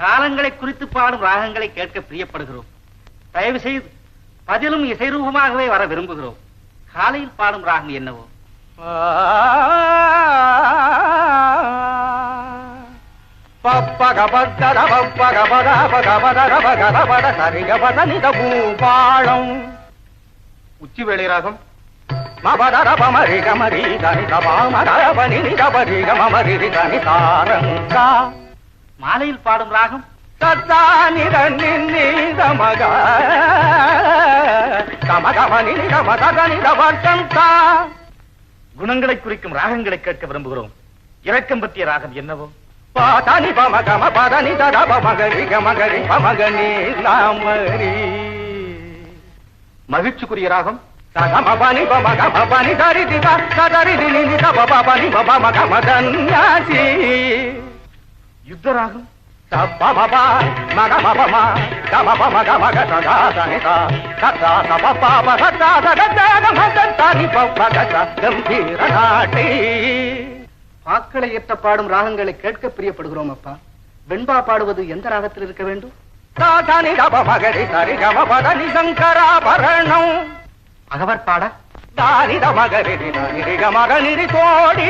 காலங்களை குறித்து பாடும் ராகங்களை கேட்க பிரியப்படுகிறோம். தயவு செய்து பதிலும் இசைரூபமாகவே வர விரும்புகிறோம். காலையில் பாடும் ராகம் என்னவோ? உச்சி வேளை ராகம். மபதர பமரி கமரி தனி தபாமதர பனி நிதபரி கமரி தனி தாரங்கா மாலையில் பாடும் ராகம். குணங்களை குறிக்கும் ராகங்களை கேட்க விரும்புகிறோம். இரக்கம் பற்றிய ராகம் என்னவோ? பாதனி பம கம பதனி தத பமகரி கமகரி பமகனி நாமரி மகிழ்ச்சிக்குரிய ராகம்? சகம பனி பம கம பனி தரி தித சதரி தினி நித பப பனி பப மக மதன்யாசி யுத்த ராகம் சப்ப மப மக மப ம கம பம கம க சதா சனிதா சதா சப பாப சதா சதா கம தரி பப்ப கச கம்பீர நாட்டி பாக்களை ஏற்ற பாடும் ராகங்களை கேட்க பிரியப்படுகிறோம் அப்பா வெண்பா பாடுவது எந்த ராகத்தில் இருக்க வேண்டும் அகவர் பாட தானித மகரி நிரிக மகனிரி கோடி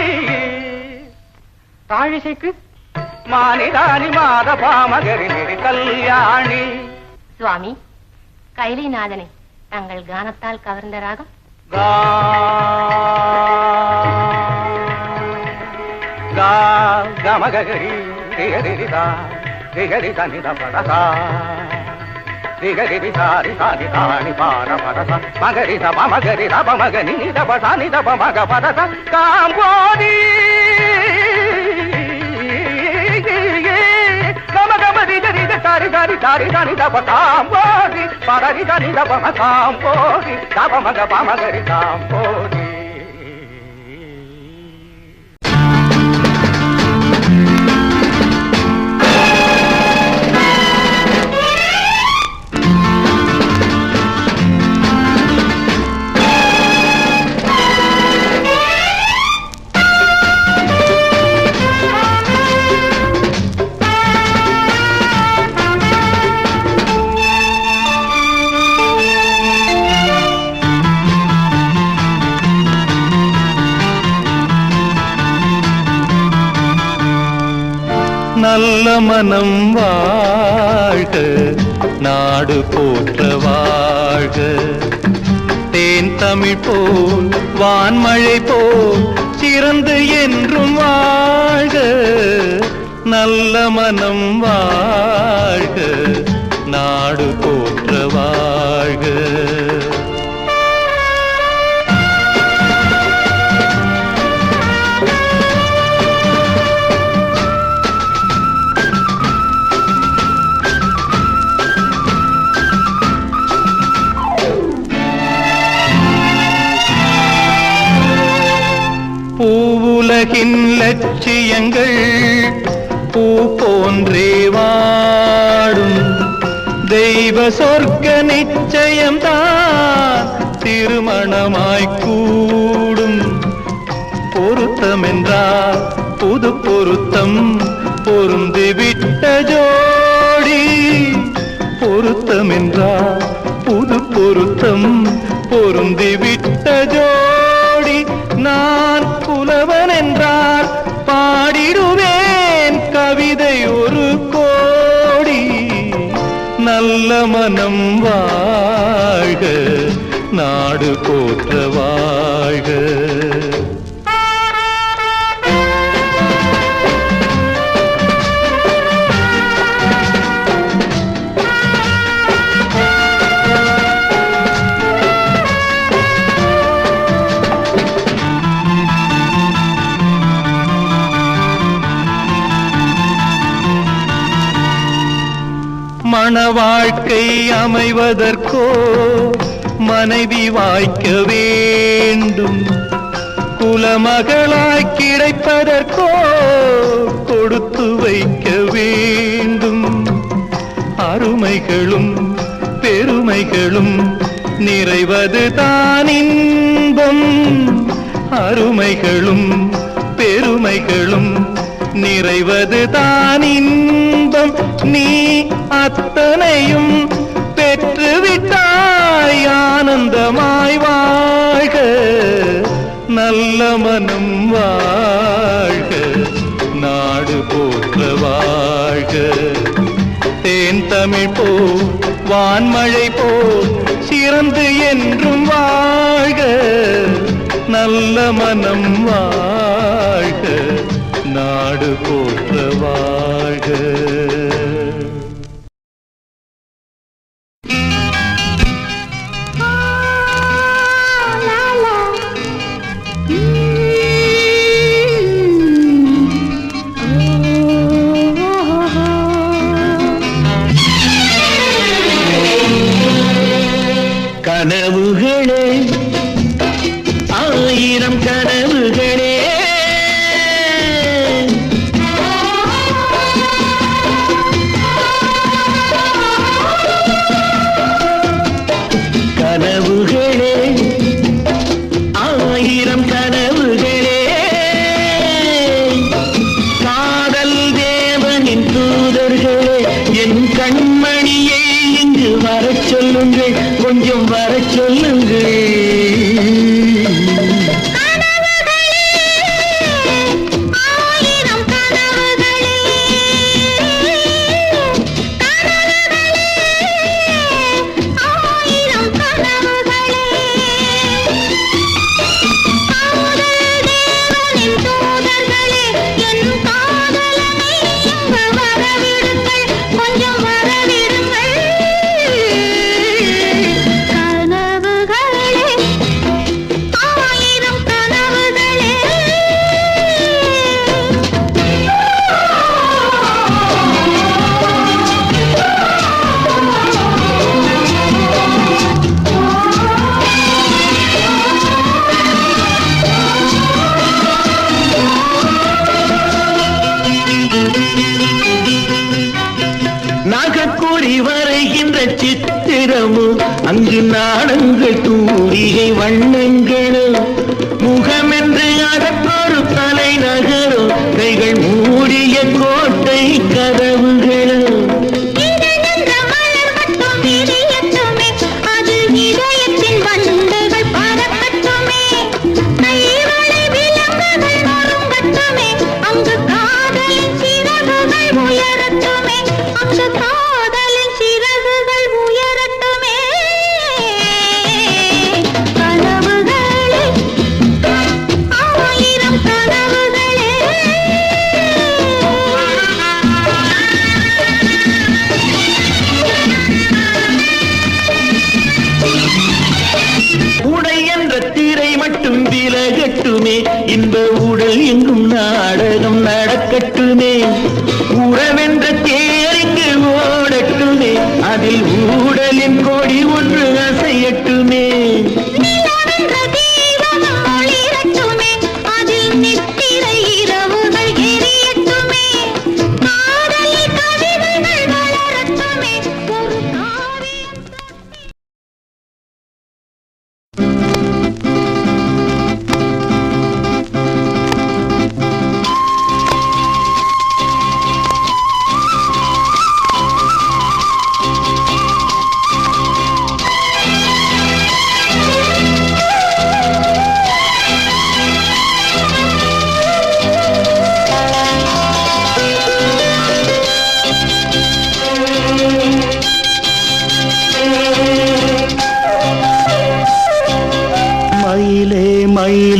தாழிசைக்கு மானிதானி மாத பாமகரி கல்யாணி. சுவாமி கைலிநாதனை தங்கள் கானத்தால் கவர்ந்த ராகம். கமகரி ரிகரிதா ரிகரி தனித படசா ரிகரி சாரி சாரி தானி பார பரச மகரி தப மகரி தப மகனி நிதப சானி தப மக பரச காம்போதி கம கம ரிக ரிக சாரி சாரி சாரி தானி தப காம்போதி பரரி தனி தப ம காம்போதி தப நல்ல மனம் வாழ்க நாடு போற்ற வாழ்க. தேன் தமிழ் போல் வான்மழை போல் சிறந்து என்றும் வாழ்க. நல்ல மனம் வாழ்க நாடு போற்ற வாழ்க. இதயங்கள் பூ போன்றே வாடும். தெய்வ சொர்க்க நிச்சயம்தான் திருமணமாய் கூடும். பொருத்தமென்றால் புது பொருத்தம் பொருந்திவிட்ட ஜோடி. பொருத்தம் என்றால் புது பொருத்தம் பொருந்திவிட்ட ஜோடி மனம் வாழ்க நாடு போற்ற வாழ்க மண வாழ்க்கை அமைவதற்கோ மனைவி வாய்க்க வேண்டும். குலமகளாய் கிடைப்பதற்கோ கொடுத்து வைக்க வேண்டும். அருமைகளும் பெருமைகளும் நிறைவது தானின்பம் அருமைகளும் பெருமைகளும் நிறைவது நீ அத்தனையும் பெற்றுவிட்டாய். ஆனந்தமாய் வாழ்க நல்ல மனம் வாழ்க நாடு போற்ற வாழ்க. தேன் தமிழ் போ வான்மழை போ சிறந்து என்றும் வாழ்க நல்ல மனம் வாழ்க நாடு போற்றவா கண்ணு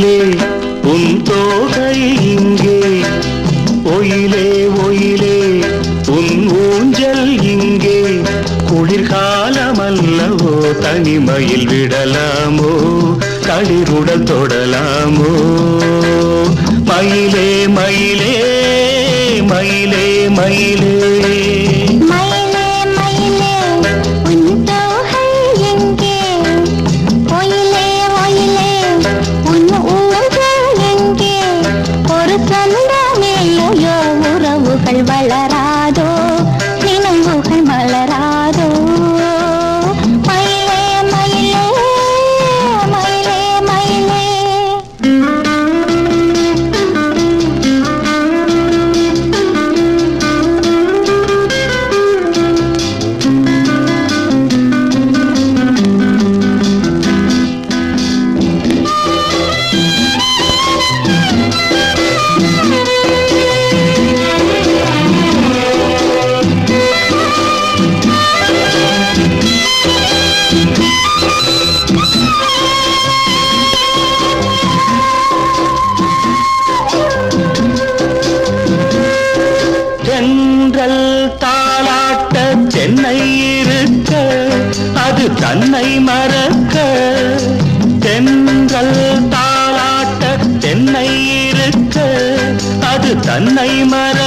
இங்கே உன் தோகை இங்கே. ஒயிலே ஒயிலே உன் ஊஞ்சல் இங்கே. குளிர்காலமல்லவோ தனிமையில் விடலாமோ களிருடன் தொடலாமோ. மயிலே மயிலே மயிலே மயிலே. அது தன்னை மறக்க தென்றல் தாளாட்ட தென்னை இருக்க அது தன்னை மற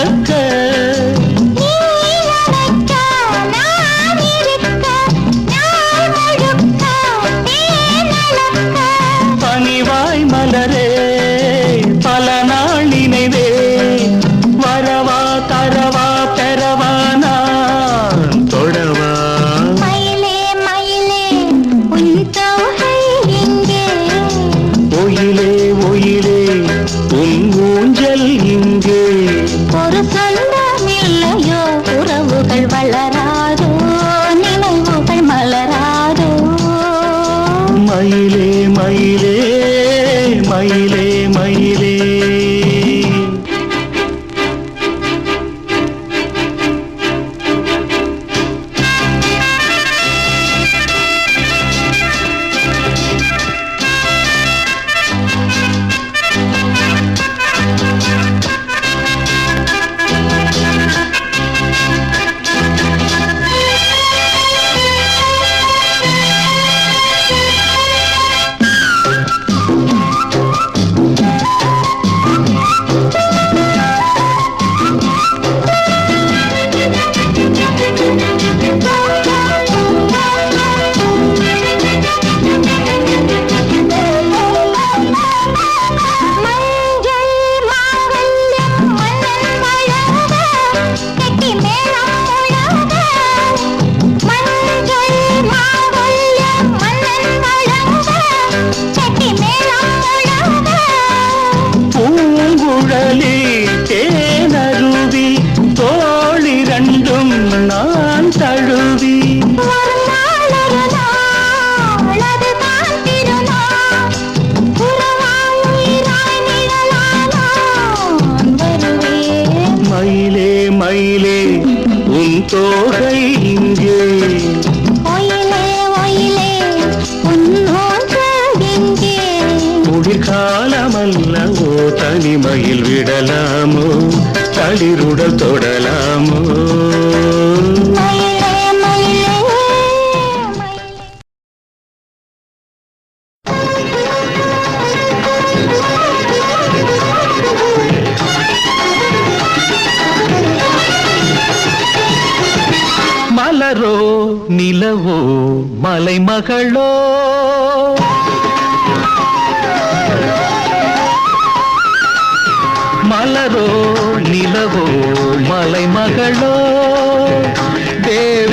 வளர அல்லவோ மலை மகளோ தேவ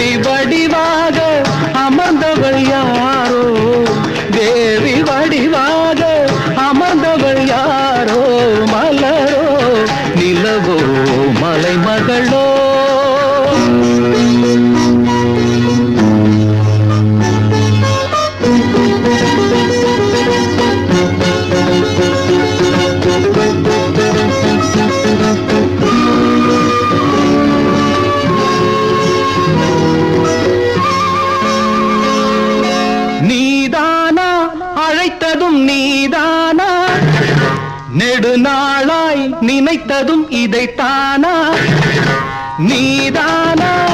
நீதானா? நெடுநாளாய் நினைத்ததும் இதைத்தானா? நீதானா?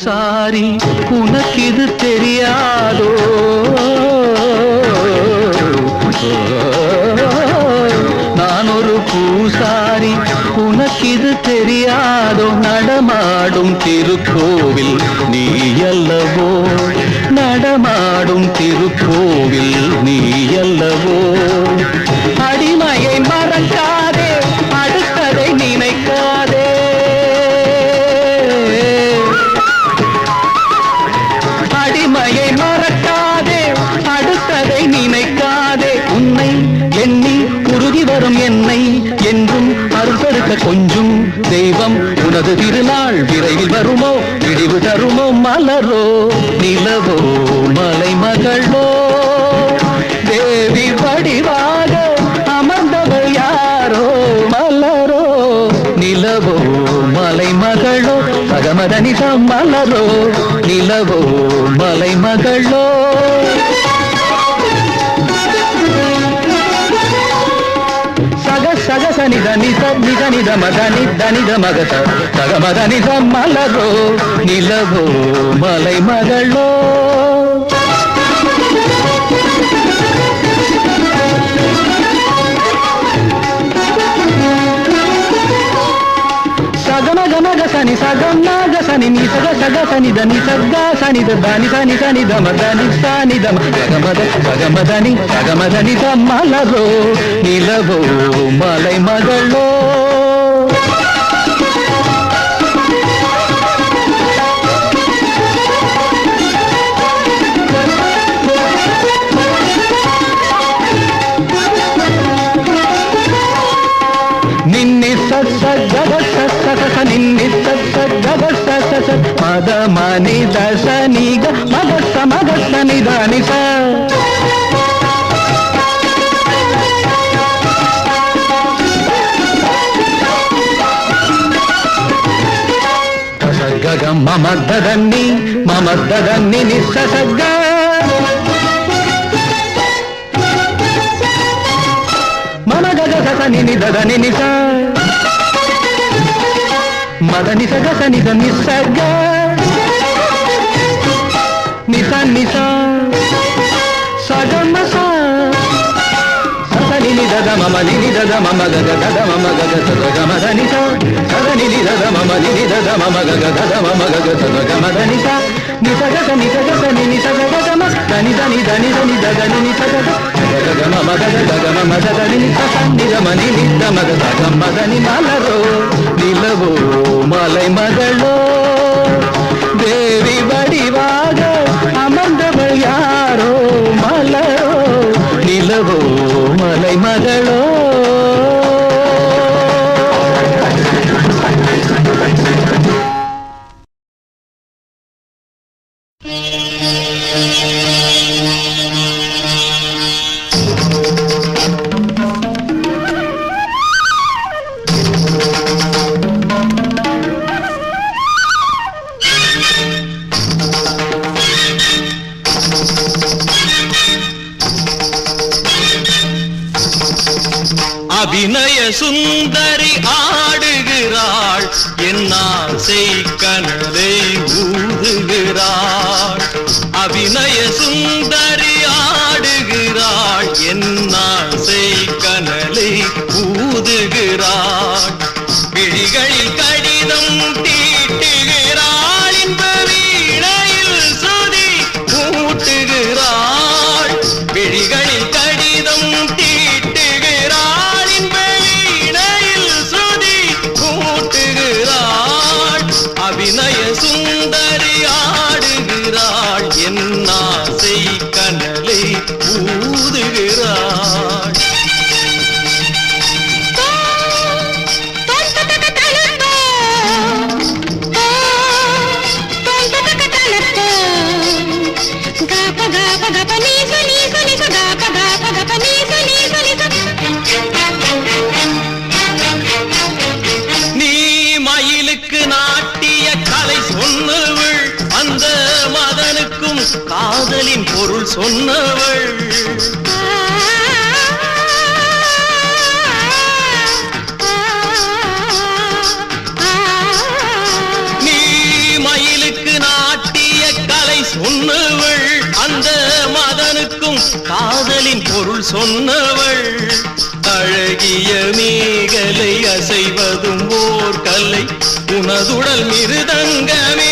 பூசாரி உனக்கு இது தெரியாதோ? நான் ஒரு பூசாரி உனக்கு இது தெரியாதோ? நடமாடும் திருக்கோவில் மகளவோ மலை மகளோ சக சக சனித நித நித நித மத நித நித மகத சக மத நித மலரோ நிலவோ மலை மகளோ சகம கமக சனி சகம் நாக సని నీ సగ సగ సని దని సగ్గా సని దాని సని సని దమ దని సాని దమ సగమద సగమదని సగమదని మలరో నిలవో మలై మగళో మమద్దదన్ని మమద్దదన్ని నిస్ససగ్గా మమ గజ సస నిని నిస. మదని స మద నిస గస నిస్సగ్గా నిస నిసా. మమని నిలవో మలై మదలో See. நீ மயிலுக்கு நாட்டிய கலை சொன்னவள் அந்த மதனுக்கும் காதலின் பொருள் சொன்னவள். சொன்னவள் அழகிய மேகலை அசைவதும் ஓர் கலை உனதுடல் மிருதங்கமே.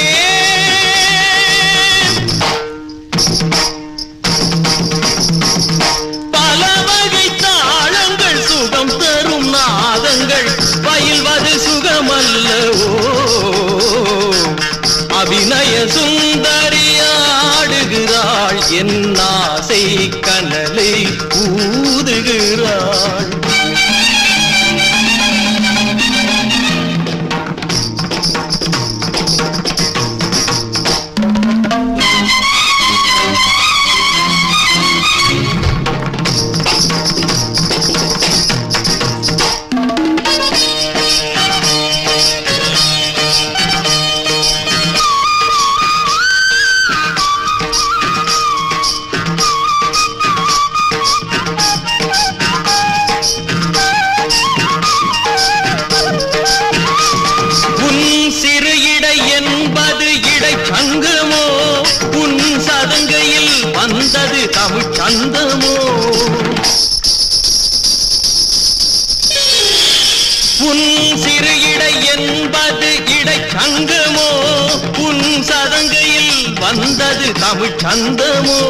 தமிழ் சந்தமோ?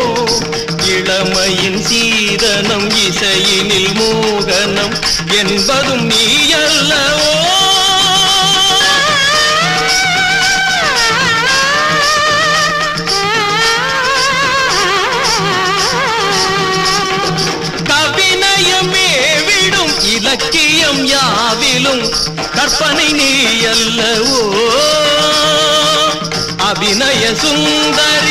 இளமையின் சீதனம் இசையினில் மோகனம் என்பதும் நீ அல்லவோ இலக்கியம் யாவிலும் கற்பனை நீ அல்லவோ அபிநய சுந்தரி